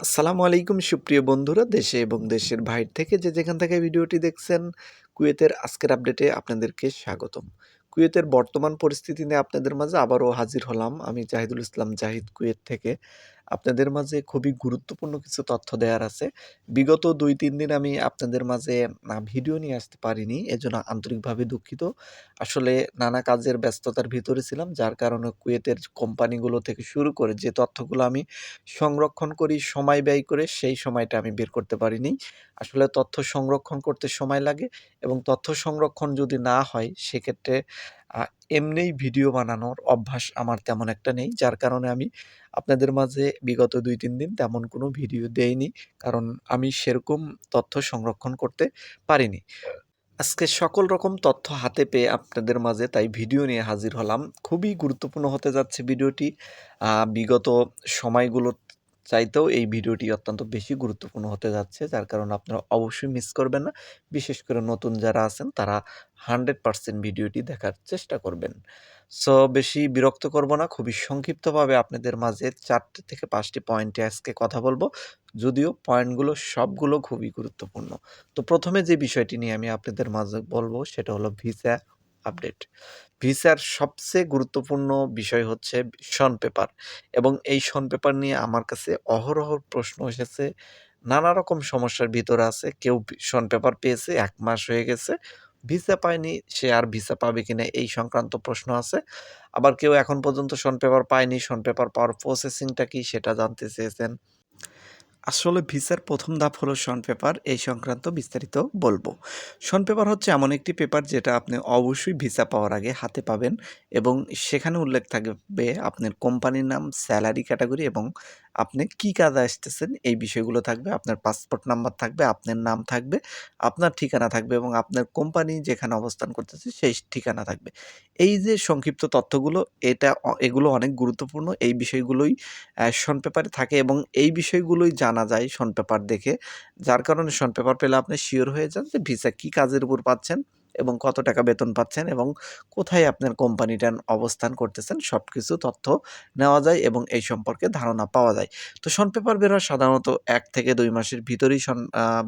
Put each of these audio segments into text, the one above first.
আসসালামু আলাইকুম, সুপ্রিয় বন্ধুরা, দেশে এবং দেশের বাইর থেকে যে যেখান থেকে ভিডিওটি দেখছেন, কুয়েতের আজকের আপডেটে আপনাদেরকে স্বাগতম। কুয়েতের বর্তমান পরিস্থিতি নিয়ে আপনাদের মাঝে আবারও হাজির হলাম আমি জাহিদুল ইসলাম জাহিদ কুয়েত থেকে। আপনাদের মাঝে খুবই গুরুত্বপূর্ণ কিছু তথ্য দেওয়ার আছে। বিগত দুই তিন দিন আমি আপনাদের মাঝে ভিডিও নিয়ে আসতে পারিনি, এজন্য আন্তরিকভাবে দুঃখিত। আসলে নানা কাজের ব্যস্ততার ভিতরে ছিলাম, যার কারণে কুয়েতের কোম্পানিগুলো থেকে শুরু করে যে তথ্যগুলো আমি সংরক্ষণ করি, সময় ব্যয় করে, সেই সময়টা আমি বের করতে পারিনি। আসলে তথ্য সংরক্ষণ করতে সময় লাগে এবং তথ্য সংরক্ষণ যদি না হয়, সেক্ষেত্রে এমনিই ভিডিও বানানোর অভ্যাস আমার তেমন একটা নেই। যার কারণে আমি আপনাদের মাঝে বিগত দুই তিন দিন তেমন কোনো ভিডিও দেইনি। কারণ আমি সেরকম তথ্য সংরক্ষণ করতে পারিনি। আজকে সকল রকম তথ্য হাতে পেয়ে আপনাদের মাঝে তাই ভিডিও নিয়ে হাজির হলাম। খুবই গুরুত্বপূর্ণ হতে যাচ্ছে ভিডিওটি। বিগত সময়গুলো চাইতেও এই ভিডিওটি অত্যন্ত বেশি গুরুত্বপূর্ণ হতে যাচ্ছে। যার কারণে আপনারা অবশ্যই মিস করবেন না। বিশেষ করে নতুন যারা আছেন তারা হান্ড্রেড পার্সেন্ট ভিডিওটি দেখার চেষ্টা করবেন। সো, বেশি বিরক্ত করব না, খুবই সংক্ষিপ্তভাবে আপনাদের মাঝে চারটে থেকে পাঁচটি পয়েন্টে আজকে কথা বলব। যদিও পয়েন্টগুলো, সবগুলো খুবই গুরুত্বপূর্ণ। তো প্রথমে যে বিষয়টি নিয়ে আমি আপনাদের মাঝে বলব, সেটা হলো ভিসা আপডেট। ভিসার সবচেয়ে গুরুত্বপূর্ণ বিষয় হচ্ছে শন পেপার। এবং এই শন পেপার নিয়ে আমার কাছে অহরহ প্রশ্ন এসেছে। নানা রকম সমস্যার ভিতরে আছে। কেউ শন পেপার পেয়েছে, এক মাস হয়ে গেছে। ভিসা পায়নি, সে আর ভিসা পাবে কিনা এই সংক্রান্ত প্রশ্ন আছে। আবার কেউ এখন পর্যন্ত শন পেপার পায়নি শন পেপার পাওয়ার প্রসেসিংটা কি সেটা জানতে চেয়েছেন। আসলে ভিসার প্রথম ধাপ হলো শন পেপার, এই সংক্রান্ত বিস্তারিত বলব। শন পেপার হচ্ছে এমন একটি পেপার যেটা আপনি অবশ্যই ভিসা পাওয়ার আগে হাতে পাবেন এবং সেখানে উল্লেখ থাকবে আপনার কোম্পানির নাম, স্যালারি ক্যাটাগরি এবং আপনি কি কাজে আসতেছেন, এই বিষয়গুলো থাকবে, আপনার পাসপোর্ট নাম্বার থাকবে, আপনার নাম থাকবে, আপনার ঠিকানা থাকবে এবং আপনার কোম্পানি যেখানে অবস্থান করতেছে সেই ঠিকানা থাকবে। এই যে সংক্ষিপ্ত তথ্যগুলো, এটা এগুলো অনেক গুরুত্বপূর্ণ। এই বিষয়গুলোই শন পেপারে থাকে এবং এই বিষয়গুলোই জানা যায় শন পেপার দেখে। যার কারণে শন পেপার পেলে আপনি শিওর হয়ে যান যে ভিসা কী কাজের উপর পাচ্ছেন এবং কত টাকা বেতন পাচ্ছেন এবং কোথায় আপনার কোম্পানিটা অবস্থান করতেছেন সব কিছু তথ্য নেওয়া যায় এবং এই সম্পর্কে ধারণা পাওয়া যায়। তো শন পেপার বের হয় সাধারণত এক থেকে দুই মাসের ভিতরেই শন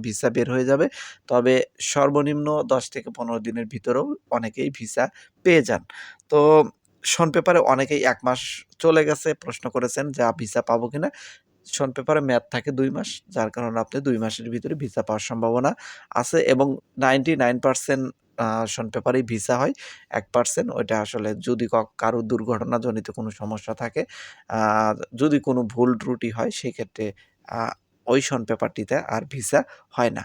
ভিসা বের হয়ে যাবে। তবে সর্বনিম্ন দশ থেকে পনেরো দিনের ভিতরেও অনেকেই ভিসা পেয়ে যান। তো শন পেপারে অনেকেই এক মাস চলে গেছে প্রশ্ন করেছেন যে ভিসা পাবো কিনা? শন পেপারে মেয়াদ থাকে দুই মাস, যার কারণে আপনি দুই মাসের ভিতরে ভিসা পাওয়ার সম্ভাবনা আছে এবং নাইনটি নাইন পার্সেন্ট শন পেপারেই ভিসা হয়, এক পার্সেন্ট ওইটা আসলে যদি কারও দুর্ঘটনাজনিত কোনো সমস্যা থাকে যদি কোনো ভুল ত্রুটি হয়, সেক্ষেত্রে ওই শন পেপারটিতে আর ভিসা হয় না।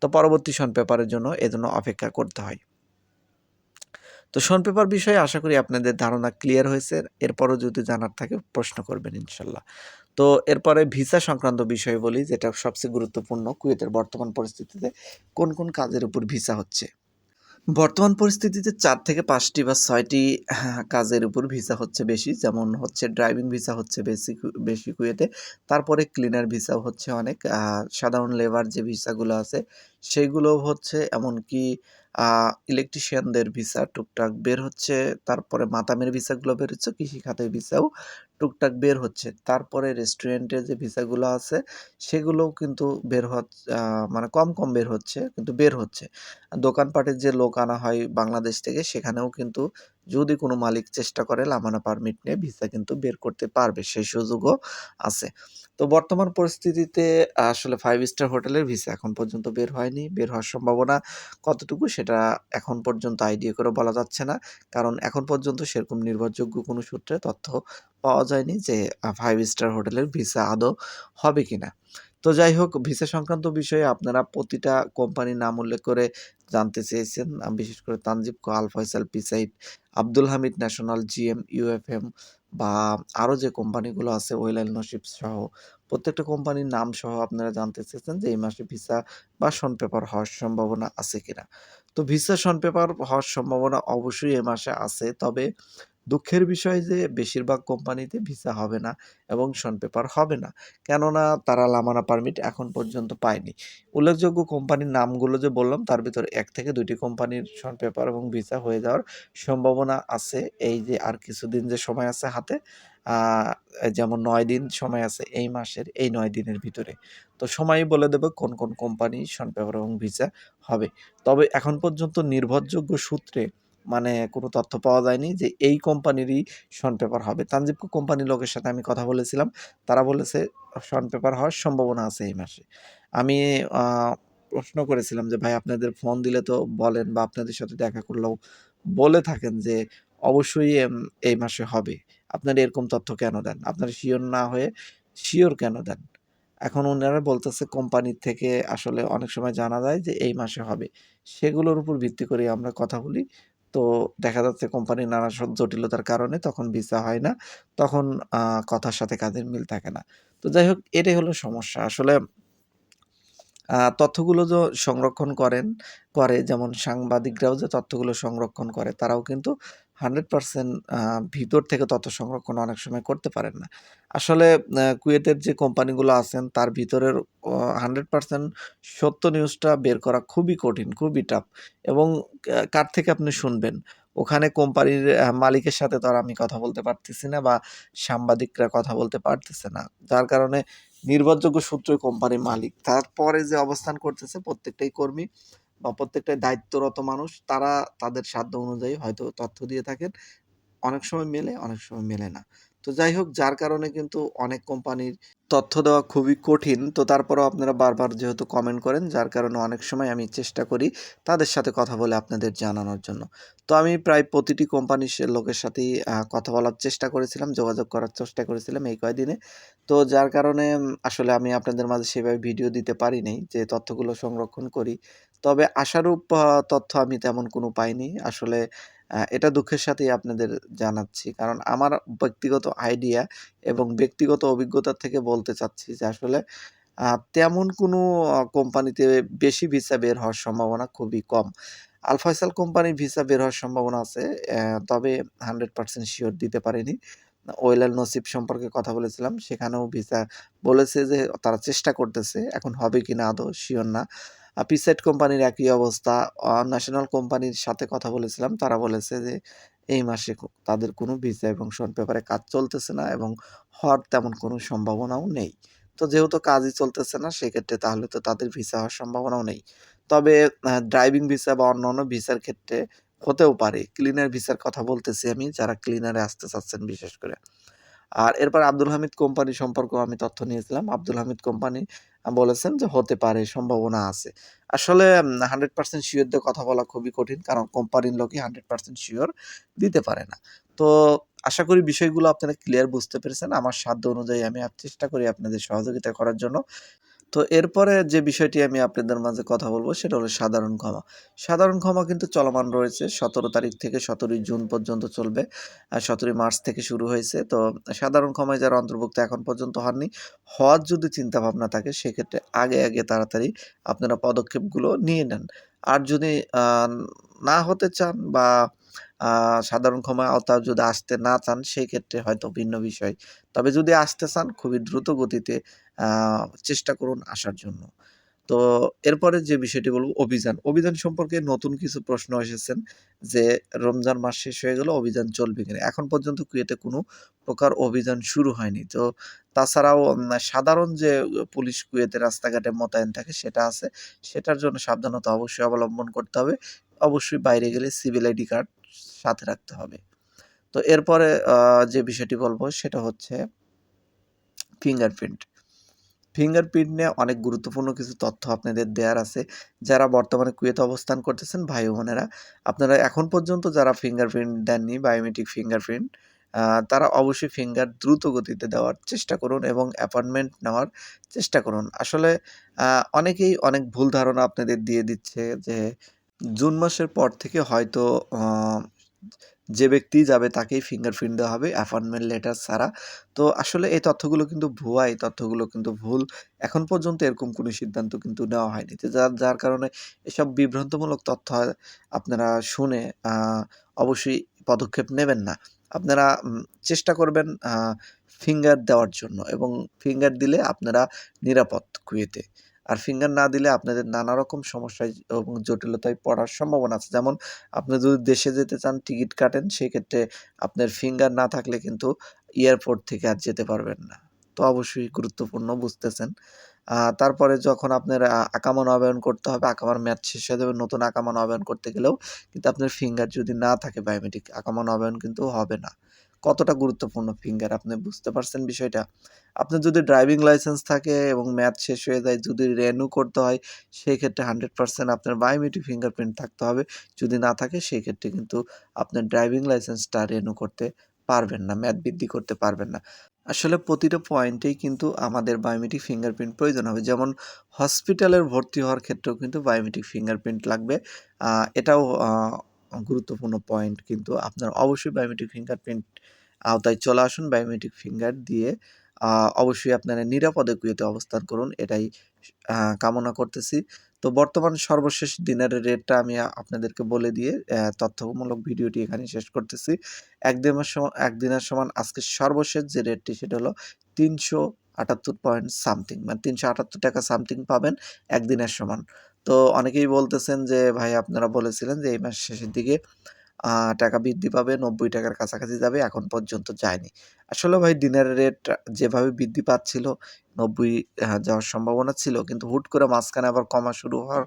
তো পরবর্তী শন পেপারের জন্য এজন্য অপেক্ষা করতে হয়। তো শন পেপার বিষয়ে আশা করি আপনাদের ধারণা ক্লিয়ার হয়েছে। এরপরও যদি জানার থাকে, প্রশ্ন করবেন ইনশাল্লাহ। তো এরপরে ভিসা সংক্রান্ত বিষয় বলি যেটা সবচেয়ে গুরুত্বপূর্ণ কুয়েতের বর্তমান পরিস্থিতিতে কোন কোন কাজের উপর ভিসা হচ্ছে? বর্তমান পরিস্থিতিতে চার থেকে পাঁচটি বা ছয়টি হ্যাঁ, কাজের উপর ভিসা হচ্ছে বেশি। যেমন হচ্ছে ড্রাইভিং ভিসা হচ্ছে বেশি বেশি কুয়েতে। তারপরে ক্লিনার ভিসাও হচ্ছে অনেক। সাধারণ লেবার যে ভিসাগুলো আছে সেগুলো হচ্ছে। এমনকি ইলেকট্রিশিয়ানদের ভিসা টুকটাক বের হচ্ছে, তারপরে মাতামের ভিসাগুলো বের হচ্ছে, কৃষিখাতের ভিসাও টুকটাক বের হচ্ছে। তারপরে রেস্টুরেন্টের যে ভিসাগুলো আছে, সেগুলোও কিন্তু বের হচ্ছে মানে কম কম বের হচ্ছে, কিন্তু বের হচ্ছে। দোকানপাটের যে লোক আনা হয় বাংলাদেশ থেকে, সেখানেও কিন্তু যদি কোনো মালিক চেষ্টা করে লামানা পারমিট নিয়ে ভিসা কিন্তু বের করতে পারবে, সেই সুযোগও আছে। তো বর্তমান পরিস্থিতিতে আসলে ফাইভ স্টার হোটেলের ভিসা এখন পর্যন্ত বের হয়নি, বের হওয়ার সম্ভাবনা কতটুকু সেটা এখন পর্যন্ত আইডিয়া করে বলা যাচ্ছে না। কারণ এখন পর্যন্ত সেরকম নির্ভরযোগ্য কোনো সূত্রে তথ্য পাওয়া যায়নি যে ফাইভ স্টার হোটেলের ভিসা আদৌ হবে কিনা। তো যাই হোক, ভিসা সংক্রান্ত বিষয়ে আপনারা প্রতিটা কোম্পানির নাম উল্লেখ করে জানতে চেয়েছেন। বিশেষ করে তানজিব কো, Al Faisal পিসাইড Abdul Hamid national GM UFM বা আরও যে কোম্পানিগুলো আছে ওয়েলাল নসিব সহ প্রত্যেকটা কোম্পানির নাম সহ আপনারা জানতে চেয়েছেন যে এই মাসে ভিসা বা শন পেপার হওয়ার সম্ভাবনা আছে কিনা। তো ভিসা শন পেপার হওয়ার সম্ভাবনা অবশ্যই এ মাসে আছে, তবে দুঃখের বিষয় যে বেশিরভাগ কোম্পানিতে ভিসা হবে না এবং শন পেপার হবে না কেননা তারা লামানা পারমিট এখন পর্যন্ত পায়নি উল্লেখযোগ্য কোম্পানির নামগুলো যে বললাম তার ভিতরে এক থেকে দুটি কোম্পানির শন পেপার এবং ভিসা হয়ে যাওয়ার সম্ভাবনা আছে এই যে আর কিছুদিন যে সময় আছে হাতে যেমন নয় দিন সময় আছে এই মাসের এই নয় দিনের ভিতরে। তো সময়ই বলে দেবে কোন, কোন কোম্পানি শন পেপার এবং ভিসা হবে। তবে এখন পর্যন্ত নির্ভরযোগ্য সূত্রে মানে কোনো তথ্য পাওয়া যায়নি যে এই কোম্পানিরই শন পেপার হবে। তানজিবকো কোম্পানির লোকের সাথে আমি কথা বলেছিলাম। তারা বলেছে শন পেপার হওয়ার সম্ভাবনা আছে এই মাসে। আমি প্রশ্ন করেছিলাম যে, "ভাই আপনাদের ফোন দিলে তো বলেন বা আপনাদের সাথে দেখা করলেও বলে থাকেন যে অবশ্যই এই মাসে হবে। আপনারা এরকম তথ্য কেন দেন? আপনারা শিওর না হয়ে শিওর কেন দেন?" এখন উনারা বলতেছে কোম্পানির থেকে আসলে অনেক সময় জানা যায় যে এই মাসে হবে। সেগুলোর উপর ভিত্তি করে আমরা কথা বলি। তো দেখা যাচ্ছে কোম্পানির নানা সব জটিলতার কারণে তখন ভিসা হয় না। তখন কথার সাথে কাজের মিল থাকে না। তো যাই হোক, এটাই হলো সমস্যা। আসলে তথ্যগুলো যে সংরক্ষণ করেন করে যেমন সাংবাদিকরাও যে তথ্যগুলো সংরক্ষণ করে তারাও কিন্তু 100% আ ভিতর থেকে তথ্য সংরক্ষণ অনেক সময় করতে পারেন না। আসলে কুয়েতের যে কোম্পানিগুলো আছেন তার ভিতরের অ 100% সত্য নিউজটা বের করা খুবই কঠিন, খুবই টাফ এবং কার থেকে আপনি শুনবেন? ওখানে কোম্পানির মালিকের সাথে তো আর আমি কথা বলতে পারতেছি না বা সাংবাদিকরা কথা বলতে পারতেছে না। যার কারণে নির্ভরযোগ্য সূত্রে কোম্পানির মালিক। তারপরে যে অবস্থান করতেছে প্রত্যেকটাই কর্মী বা প্রত্যেকটাই দায়িত্বরত মানুষ তারা তাদের সাধ্য অনুযায়ী হয়তো তথ্য দিয়ে থাকেন। অনেক সময় মেলে, অনেক সময় মেলে না। তো যাই হোক যার কারণে কিন্তু অনেক কোম্পানির তথ্য দেওয়া খুবই কঠিন। তো তারপরেও আপনারা বারবার যেহেতু কমেন্ট করেন যার কারণে অনেক সময় আমি চেষ্টা করি তাদের সাথে কথা বলে আপনাদের জানানোর জন্য। তো আমি প্রায় প্রতিটি কোম্পানির লোকের সাথেই কথা বলার চেষ্টা করেছিলাম, যোগাযোগ করার চেষ্টা করেছিলাম এই কয়দিনে। তো যার কারণে আসলে আমি আপনাদের মাঝে সেভাবে ভিডিও দিতে পারি নাই যে তথ্যগুলো সংরক্ষণ করি। তবে আশারূপ তথ্য আমি তেমন কোনো পাইনি। আসলে এটা দুঃখের সাথেই আপনাদের জানাচ্ছি। কারণ আমার ব্যক্তিগত আইডিয়া এবং ব্যক্তিগত অভিজ্ঞতা থেকে বলতে চাচ্ছি যে আসলে তেমন কোনো কোম্পানিতে বেশি ভিসা বের হওয়ার সম্ভাবনা খুবই কম। আল ফয়সাল কোম্পানির ভিসা বের হওয়ার সম্ভাবনা আছে। তবে 100% শিওর দিতে পারিনি। ওয়েল আল নসিব সম্পর্কে কথা বলেছিলাম। সেখানেও ভিসা বলেছে যে তারা চেষ্টা করতেছে। এখন হবে কিনা আদৌ শিওর না। পিসেট কোম্পানির একই অবস্থা। ন্যাশনাল কোম্পানির সাথে কথা বলেছিলাম। তারা বলেছে যে এই মাসে তাদের কোনো ভিসা এবং শন পেপারে কাজ চলতেছে না এবং হওয়ার তেমন কোনো সম্ভাবনাও নেই। তো যেহেতু কাজই চলতেছে না, সেক্ষেত্রে তাহলে তো তাদের ভিসা হওয়ার সম্ভাবনাও নেই। তবে ড্রাইভিং ভিসা বা অন্যান্য ভিসার ক্ষেত্রে হতেও পারে। ক্লিনার ভিসার কথা বলতেছি আমি, যারা ক্লিনারে আসতে চাচ্ছেন বিশেষ করে। আর এরপর আব্দুল হামিদ কোম্পানি সম্পর্কেও আমি তথ্য নিয়েছিলাম। আব্দুল হামিদ কোম্পানি বলেছেন যে হতে পারে, সম্ভাবনা আছে। আসলে হান্ড্রেড পার্সেন্ট শিওর দিয়ে কথা বলা খুবই কঠিন। কারণ কোম্পানির লোকই হান্ড্রেড পার্সেন্ট শিওর দিতে পারে না। তো আশা করি বিষয়গুলো আপনারা ক্লিয়ার বুঝতে পেরেছেন। আমার সাধ্য অনুযায়ী আমি চেষ্টা করি আপনাদের সহযোগিতা করার জন্য। তো এরপরে যে বিষয়টি আমি আপনাদের মাঝে কথা বলব সেটা হলো সাধারণ ক্ষমা। সাধারণ ক্ষমা কিন্তু চলমান রয়েছে ১৭ তারিখ থেকে ১৭ই জুন পর্যন্ত চলবে। আ ১৭ই মার্চ থেকে শুরু হয়েছে। তো সাধারণ ক্ষমায় যারা অন্তর্ভুক্ত এখন পর্যন্ত হননি, হওয়ার যদি চিন্তাভাবনা থাকে সেক্ষেত্রে আগে, আগে তাড়াতাড়ি আপনারা পদক্ষেপগুলো নিয়ে নেন। আর যদি না হতে চান বা সাধারণ ক্ষমার আওতায় যদি আসতে না চান সেক্ষেত্রে হয়তো ভিন্ন বিষয়। তবে যদি আসতে চান খুবই দ্রুত গতিতে চেষ্টা করুন আসার জন্য। তো এরপরে যে বিষয়টি বলব, অভিযান। অভিযান সম্পর্কে নতুন কিছু প্রশ্ন এসেছেন যে, রমজান মাস শেষ হয়ে গেল অভিযান চলবে কিনা? এখন পর্যন্ত কুয়েতে কোনো প্রকার অভিযান শুরু হয়নি। তো তাছাড়াও সাধারণ যে পুলিশ কুয়েতে রাস্তাঘাটে মোতায়েন থাকে সেটা আছে। সেটার জন্য সাবধানতা অবশ্যই অবলম্বন করতে হবে। অবশ্যই বাইরে গেলে সিভিল আইডি কার্ড সাথে রাখতে হবে। তো এরপরে যে বিষয়টি বলব সেটা হচ্ছে ফিঙ্গারপ্রিন্ট। ফিঙ্গারপ্রিন্ট নিয়ে অনেক গুরুত্বপূর্ণ কিছু তথ্য আপনাদের দেওয়ার আছে। যারা বর্তমানে কুয়েতে অবস্থান করতেছেন ভাই বোনেরা, আপনারা এখন পর্যন্ত যারা ফিঙ্গারপ্রিন্ট দেননি বায়োমেট্রিক ফিঙ্গারপ্রিন্ট তারা অবশ্যই ফিঙ্গার দ্রুত গতিতে দেওয়ার চেষ্টা করুন এবং অ্যাপয়েন্টমেন্ট নেওয়ার চেষ্টা করুন। আসলে অনেকেই অনেক ভুল ধারণা আপনাদের দিয়ে দিচ্ছে যে জুন মাসের পর থেকে হয়তো যে ব্যক্তি যাবে তাকেই ফিঙ্গারপ্রিন্ট দেওয়া হবে অ্যাপয়েন্টমেন্ট লেটার ছাড়া। তো আসলে এই তথ্যগুলো কিন্তু ভুয়া, এই তথ্যগুলো কিন্তু ভুল। এখন পর্যন্ত এরকম কোনো সিদ্ধান্ত কিন্তু নেওয়া হয়নি। তো যার যার কারণে এসব বিভ্রান্তমূলক তথ্য আপনারা শুনে অবশ্যই পদক্ষেপ নেবেন না। আপনারা চেষ্টা করবেন ফিঙ্গার দেওয়ার জন্য এবং ফিঙ্গার দিলে আপনারা নিরাপদ কুয়েতে। আর ফিঙ্গার না দিলে আপনাদের নানা রকম সমস্যায় এবং জটিলতায় পড়ার সম্ভাবনা আছে। যেমন, আপনি যদি দেশে যেতে চান, টিকিট কাটেন, সেক্ষেত্রে আপনার ফিঙ্গার না থাকলে কিন্তু এয়ারপোর্ট থেকে আর যেতে পারবেন না। তো অবশ্যই গুরুত্বপূর্ণ, বুঝতেছেন। তারপরে যখন আপনার আকামা নবায়ন করতে হবে, আকামার ম্যাচ শেষ হয়ে যাবে, নতুন আকামা নবায়ন করতে গেলেও কিন্তু আপনার ফিঙ্গার যদি না থাকে বায়োমেট্রিক আকামা নবায়ন কিন্তু হবে না। কতটা গুরুত্বপূর্ণ ফিঙ্গার আপনি বুঝতে পারছেন বিষয়টা? আপনার যদি ড্রাইভিং লাইসেন্স থাকে এবং ম্যাচ শেষ হয়ে যায়, যদি রেনু করতে হয় সেই ক্ষেত্রে হান্ড্রেড পার্সেন্ট আপনার বায়োমেট্রিক ফিঙ্গারপ্রিন্ট থাকতে হবে। যদি না থাকে সেই ক্ষেত্রে কিন্তু আপনার ড্রাইভিং লাইসেন্সটা রেনু করতে পারবেন না ম্যাথ বৃদ্ধি করতে পারবেন না। আসলে প্রতিটা পয়েন্টেই কিন্তু আমাদের বায়োমেট্রিক ফিঙ্গারপ্রিন্ট প্রয়োজন হবে। যেমন হসপিটালের ভর্তি হওয়ার ক্ষেত্রেও কিন্তু বায়োমেট্রিক ফিঙ্গারপ্রিন্ট লাগবে। এটাও গুরুত্বপূর্ণ পয়েন্ট কিন্তু আপনার অবশ্যই বায়োমেট্রিক ফিঙ্গারপ্রিন্ট আওতায় চলে আসুন বায়োমেট্রিক ফিঙ্গার দিয়ে অবশ্যই আপনারা নিরাপদে কুয়েতে অবস্থান করুন, এটাই কামনা করতেছি। তো বর্তমান সর্বশেষ দিনের রেটটা আমি আপনাদেরকে বলে দিয়ে তথ্যমূলক ভিডিওটি এখানে শেষ করতেছি। একদিনের সমান একদিনের সমান আজকে সর্বশেষ যে রেটটি সেটা হলো তিনশো আটাত্তর পয়েন্ট সামথিং মানে তিনশো আটাত্তর টাকা সামথিং পাবেন একদিনের সমান। তো অনেকেই বলতেছেন যে, ভাই আপনারা বলেছিলেন যে, এই মাস শেষের দিকে টাকা বৃদ্ধি পাবে, নব্বই টাকার কাছাকাছি যাবে, এখন পর্যন্ত যায়নি। আসলে ভাই দিনের রেট যেভাবে বৃদ্ধি পাচ্ছিল, নব্বই যাওয়ার সম্ভাবনা ছিল, কিন্তু হুট করে মাঝখানে আবার কমা শুরু হওয়ার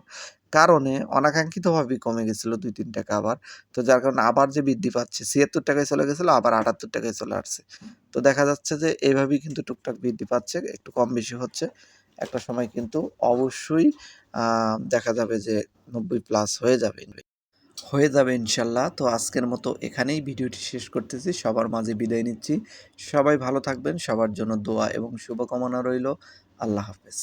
কারণে অনাকাঙ্ক্ষিতভাবেই কমে গেছিল দুই তিন টাকা আবার। তো যার কারণে আবার যে বৃদ্ধি পাচ্ছে, ছিয়াত্তর টাকায় চলে গেছিল, আবার আটাত্তর টাকায় চলে আসছে। তো দেখা যাচ্ছে যে এইভাবেই কিন্তু টুকটাক বৃদ্ধি পাচ্ছে, একটু কম বেশি হচ্ছে। একটা সময় কিন্তু অবশ্যই দেখা যাবে যে নব্বই প্লাস হয়ে যাবে। হয়ে যাবে ইনশাল্লাহ। তো আজকের মতো এখানেই ভিডিওটি শেষ করতেছি। সবার মাঝে বিদায় নিচ্ছি। সবাই ভালো থাকবেন। সবার জন্য দোয়া এবং শুভকামনা রইল। আল্লাহ হাফেজ।